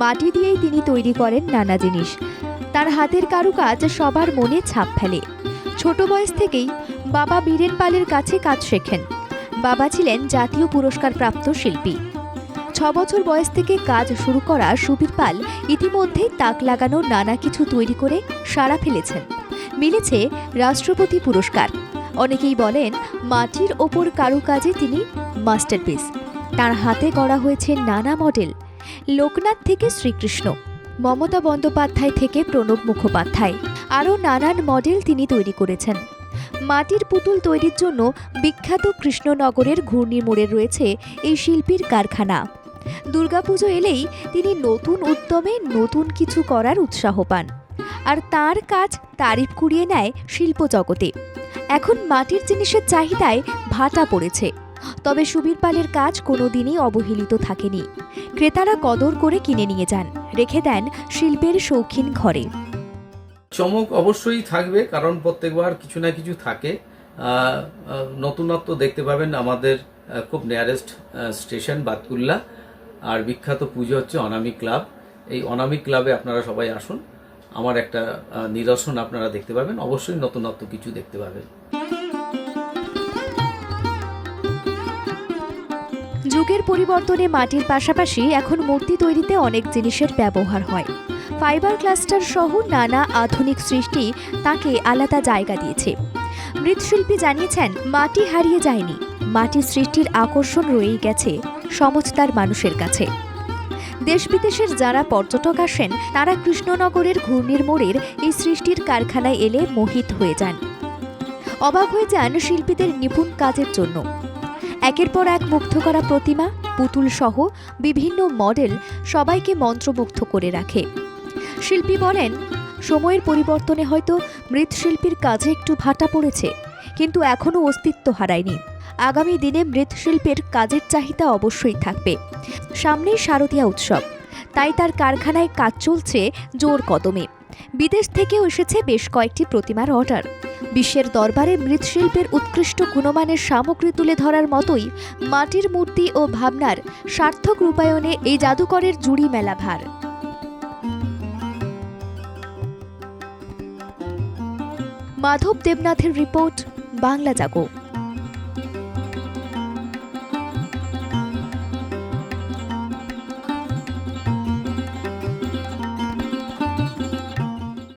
মাটি দিয়েই তিনি তৈরি করেন নানা জিনিস। তার হাতের কারুকাজ সবার মনে ছাপ ফেলে। ছোট বয়স থেকেই বাবা বীরেন পালের কাছে কাজ শেখেন। বাবা ছিলেন জাতীয় পুরস্কার প্রাপ্ত শিল্পী। ছ বছর বয়স থেকে কাজ শুরু করা সুবীর পাল ইতিমধ্যেই তাক লাগানো নানা কিছু তৈরি করে সাড়া ফেলেছেন। মিলেছে রাষ্ট্রপতি পুরস্কার। অনেকেই বলেন মাটির ওপর কারুকাজে তিনি মাস্টারপিস। তার হাতে করা হয়েছে নানা মডেল। লোকনাথ থেকে শ্রীকৃষ্ণ, মমতা বন্দ্যোপাধ্যায় থেকে প্রণব মুখোপাধ্যায়, আরও নানান মডেল তিনি তৈরি করেছেন। মাটির পুতুল তৈরির জন্য বিখ্যাত কৃষ্ণনগরের ঘূর্ণি মোড়ে রয়েছে এই শিল্পীর কারখানা। দুর্গাপুজো এলেই তিনি নতুন উদ্যমে নতুন কিছু করার উৎসাহ পান। আর তার কাজ তারিফ কুড়িয়ে নেয় শিল্প জগতে এখন মাটির জিনিসের চাহিদায় ভাটা পড়েছে। তবে সুবীর পালের কাজ কোনোদিনই অবহেলিত থাকেনি। ক্রেতারা কদর করে কিনে নিয়ে যান, রেখে দেন শিল্পের শৌখিন ঘরে। চমক অবশ্যই থাকবে, কারণ প্রত্যেকবার কিছু না কিছু থাকে। নতুনত্ব দেখতে পাবেন আমাদের খুব নিয়ারেস্ট স্টেশন বাতকুল্লা। আর বিখ্যাত পুজো হচ্ছে অনামিক ক্লাব। এই অনামিক ক্লাবে আপনারা সবাই আসুন। আমার একটা নিদর্শন আপনারা দেখতে পাবেন। অবশ্যই নতুনত্ব কিছু দেখতে পাবেন। যুগের পরিবর্তনে মাটির পাশাপাশি এখন মূর্তি তৈরিতে অনেক জিনিসের ব্যবহার হয়। ফাইবার ক্লাস্টার সহ নানা আধুনিক সৃষ্টি তাকে আলাদা জায়গা দিয়েছে। মৃৎশিল্পী জানিয়েছেন, মাটি হারিয়ে যায়নি। মাটির সৃষ্টির আকর্ষণ রয়েই গেছে সমজদার মানুষের কাছে। দেশ বিদেশের যারা পর্যটক আসেন, তারা কৃষ্ণনগরের ঘূর্ণির মোড়ের এই সৃষ্টির কারখানায় এলে মোহিত হয়ে যান। অবাক হয়ে যান শিল্পীদের নিপুণ কাজের জন্য। একের পর এক মুগ্ধ করা প্রতিমা, পুতুল সহ বিভিন্ন মডেল সবাইকে মন্ত্রমুগ্ধ করে রাখে। শিল্পী বলেন, সময়ের পরিবর্তনে হয়তো মৃৎশিল্পীর কাজে একটু ভাটা পড়েছে, কিন্তু এখনও অস্তিত্ব হারায়নি। আগামী দিনে মৃৎশিল্পের কাজের চাহিদা অবশ্যই থাকবে। সামনেই শারদীয়া উৎসব, তাই তার কারখানায় কাজ চলছে জোর কদমে। বিদেশ থেকেও এসেছে বেশ কয়েকটি প্রতিমার অর্ডার। বিশ্বের দরবারে মৃৎশিল্পের উৎকৃষ্ট গুণমানের সামগ্রী তুলে ধরার মতোই মাটির মূর্তি ও ভাবনার সার্থক রূপায়ণে এই জাদুকরের জুড়ি মেলা ভার মাধব দেবনাথের রিপোর্ট, বাংলা জাগো।